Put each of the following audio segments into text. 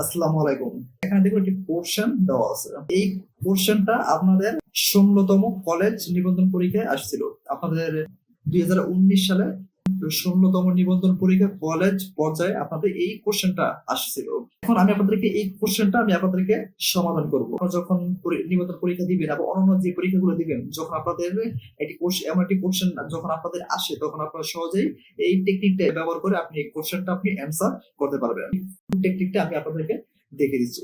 আসসালামু আলাইকুম। এখানে দেখুন একটি পোর্শন দেওয়া আছে। এই পোর্শনটা আপনাদের ষোলতম কলেজ নিবন্ধন পরীক্ষায় আসছিল। আপনাদের দুই হাজার উনিশ সালে ষোলোতম নিবন্ধন পরীক্ষা কলেজ পর্যায়ে আপনাদের এই কোশ্চেনটা আসছিল এখন আমি আপনাদেরকে এই কোশ্চেনটা আমি আপনাদেরকে সমাধান করব। যখন নিবন্ধন পরীক্ষা দিবেন এবং অন্যান্য যে পরীক্ষাগুলো দিবেন, যখন আপনাদের একটি এমন একটি কোশ্চেন যখন আপনাদের আসে, তখন আপনারা সহজেই এই টেকনিকটা ব্যবহার করে আপনি এই কোশ্চেনটা আপনি অ্যান্সার করতে পারবেন। টেকনিকটা আমি আপনাদেরকে দেখে দিচ্ছি।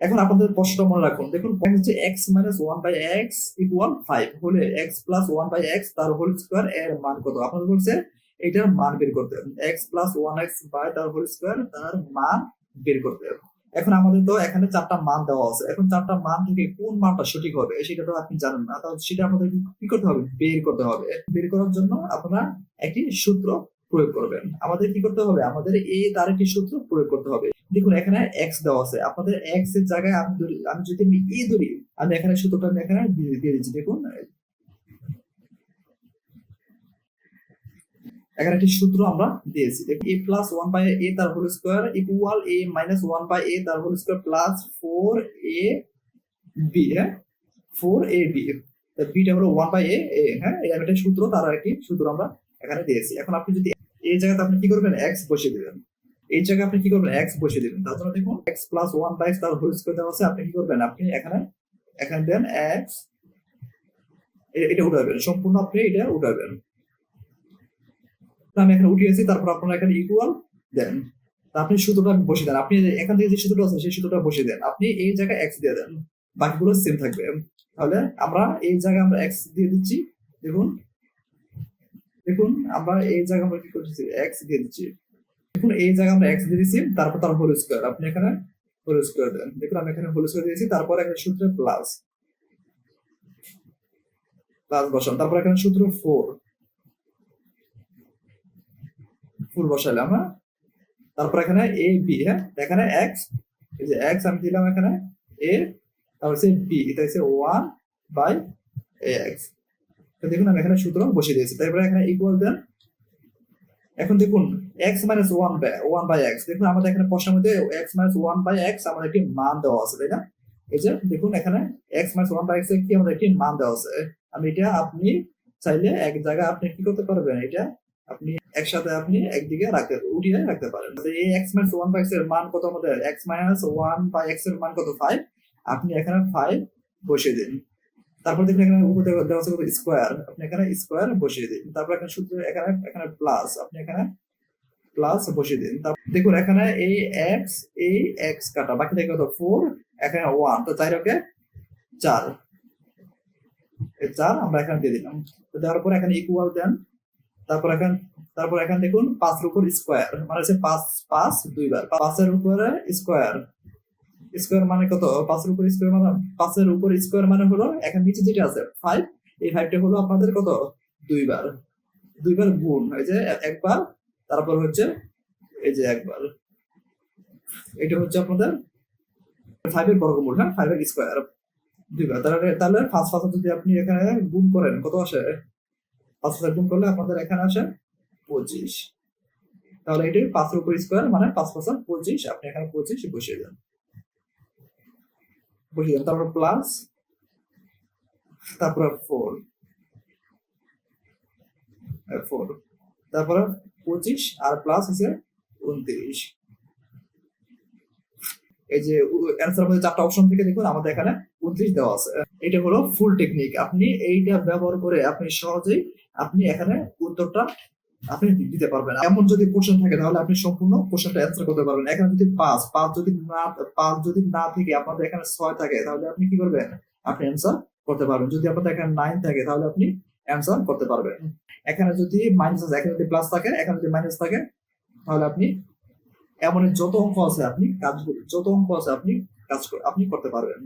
এখন আপনাদের প্রশ্নটা মনে রাখুন। দেখুন হচ্ছে x minus one by x equal five হলে x plus one by x তার হোল স্কোয়ার এর মান কত? আপনাদের বলছে এটার মান বের করতে x plus one x by তার হোল স্কোয়ার তার মান বের করতে হবে। এখন আমাদের তো এখানে চারটা মান দেওয়া আছে। এখন চারটা মান থেকে কোন মানটা সঠিক হবে, সেটা তো আপনি জানেন না। তাহলে সেটা আমাদের কি করতে হবে? বের করতে হবে। বের করার জন্য আপনারা একটি সূত্র প্রয়োগ করবেন। আমাদের কি করতে হবে? আমাদের এই তার একটি সূত্র প্রয়োগ করতে হবে। দেখুন, এখানে এক্স দেওয়া আছে। আপনাদের এক্সের জায়গায় আমি ধরি, আমি যদি আমি ই ধরি, আমি এখানে সূত্রটা আমি এখানে দিয়ে দিয়ে দিচ্ছি, দেখুন। এখানে একটি সূত্র আমরা দিয়েছি। A plus one by a তার whole square equal a minus one by a তার whole square plus four a b হ্যাঁ? ফোর এ বি বিটা হলো ওয়ান বাই এ এ হ্যাঁ? এটা একটা সূত্র, তার আর একটি সূত্র আমরা এখানে দিয়েছি। এখন আপনি যদি এই জায়গাতে আপনি কি করবেন? এক্স বসিয়ে দিবেন। এই জায়গায় আপনি কি করবেন? এক্স বসিয়ে দিবেন। তার জন্য দেখুন এক্স প্লাস ওয়ান বাই তার হোল স্কোয়ার দেওয়া আছে। আপনি কি করবেন? আপনি এখানে এখানে দেন এক্স এটা উঠাবেন। সম্পূর্ণ আপনি এটা উঠাবেন। আমি এখানে উঠিয়েছি, তারপর আপনারা এখানে ইকুয়াল দেন। আপনি সূত্রটা বসিয়ে দেন। আপনি এখান থেকে যে সুতোটা আছে, সেই সুতোটা বসে দেন। আপনি এই জায়গায় এক্স দিয়ে দেন। বাকিগুলো সেম থাকবে। তাহলে আমরা এই জায়গায় আমরা এক্স দিয়ে দিচ্ছি। দেখুন দেখুন, আমরা এই জায়গায় আমরা কি করতেছি? এক্স দিয়ে দিচ্ছি। দেখুন, এই জায়গায় আমরা এক্স দিয়ে দিচ্ছি তারপর তার হোল স্কোয়ার আপনি এখানে হোল স্কোয়ার দেন। দেখুন, আমি এখানে হোল স্কোয়ার দিয়েছি, তারপর এখানে সূত্র প্লাস প্লাস বসান তারপর এখানে সূত্র ফোর ফুল বসাইলাম হ্যাঁ? তারপর এখানে এ বি হ্যাঁ? এখানে এক্স এই যে এক্স আমি দিলাম এখানে এ তারপর হচ্ছে বি এটা হচ্ছে ওয়ান বাই এ এক্স দেখুন, আমি এখানে সূত্র বসিয়ে দিয়েছি। তারপরে এখানে ইকুয়াল দেন এখন দেখুন x minus one by one by x দেখুন আমাদের এখানে প্রশ্নের মধ্যে x minus one by x আমাদের একটি মান দেওয়া আছে, তাই না? এই যে দেখুন এখানে x minus one by x কি আমাদের একটি মান দেওয়া আছে। আমি এটা আপনি চাইলে এক জায়গায় আপনি কি করতে পারবেন? এটা আপনি একসাথে আপনি একদিকে রাখতে, উঠিয়ে রাখতে পারেন। এই এক্স মাইনাস ওয়ান বাই এক্সের মান কত আমাদের? এক্স মাইনাস ওয়ান বাই এক্সের মান কত? ফাইভ আপনি এখানে ফাইভ বসিয়ে দিন। তারপর দেখুন এখানে উপরে দেওয়া আছে স্কোয়ার আপনি এখানে স্কোয়ার বসিয়ে দিন। তারপর এখানে সূত্র এখানে এখানে প্লাস আপনি এখানে প্লাস বসিয়ে দিন। দেখুন এখানে এই এক্স এই এক্স কাটা। বাকি থেকে কত ফোর এখানে ওয়ান তো চার ওকে চার। চার আমরা এখানে দিয়ে দিলাম। তো দেওয়ার পর এখানে ইকুয়াল দেন। তারপর এখানে তারপর এখানে দেখুন পাঁচের উপর স্কোয়ার মানে হচ্ছে পাঁচ পাঁচ দুইবার। পাঁচের উপরে স্কোয়ার স্কোয়ার মানে কত? পাঁচের উপর স্কোয়ার মানে পাঁচের উপর স্কোয়ার মানে হলো, এখানে নিচে যেটা আছে ফাইভ এই ফাইভটা হলো আপনাদের কত? দুইবার। দুইবার গুণ, এই যে একবার, তারপর হচ্ছে এই যে একবার। এটা হচ্ছে আপনাদের ফাইভের বর্গমূল হ্যাঁ? ফাইভের স্কোয়ার দুইবার। তাহলে তাহলে পাঁচ পাঁচ যদি আপনি এখানে গুণ করেন, কত আসে? পাঁচ হাজার গুণ করলে আপনাদের এখানে আসে পঁচিশ। তাহলে এটি পাঁচের উপর স্কোয়ার মানে পাঁচ পাঁচ পঁচিশ। আপনি এখানে পঁচিশ বসিয়ে দেন। দেন তারপর প্লাস তারপরে ফোর ফোর তারপরে পঁচিশ আর প্লাস হচ্ছে উনত্রিশ। এই যে অ্যান্সার মধ্যে চারটা অপশন থেকে দেখুন, আমাদের এখানে উনত্রিশ দেওয়া আছে। এটা হলো ফুল টেকনিক আপনি এইটা ব্যবহার করে আপনি সহজেই আপনি এখানে উত্তরটা আপনি দিতে পারবেন। এমন যদি কোশ্চেন থাকে, তাহলে আপনি সম্পূর্ণ কোশ্চেনটা অ্যান্সার করতে পারবেন। এখানে যদি পাঁচ পাঁচ যদি না, পাঁচ যদি না থেকে, আপনাদের এখানে ছয় থাকে, তাহলে আপনি কি করবেন? আপনি অ্যান্সার করতে পারবেন। যদি আপনাদের এখানে নাইন থাকে, তাহলে আপনি অ্যান্সার করতে পারবেন। এখানে যদি মাইনাস আছে, এখানে যদি প্লাস থাকে, এখানে যদি মাইনাস থাকে, তাহলে আপনি এমন যত অঙ্ক আছে, আপনি কাজ, যত অঙ্ক আছে, আপনি কাজ আপনি করতে পারবেন।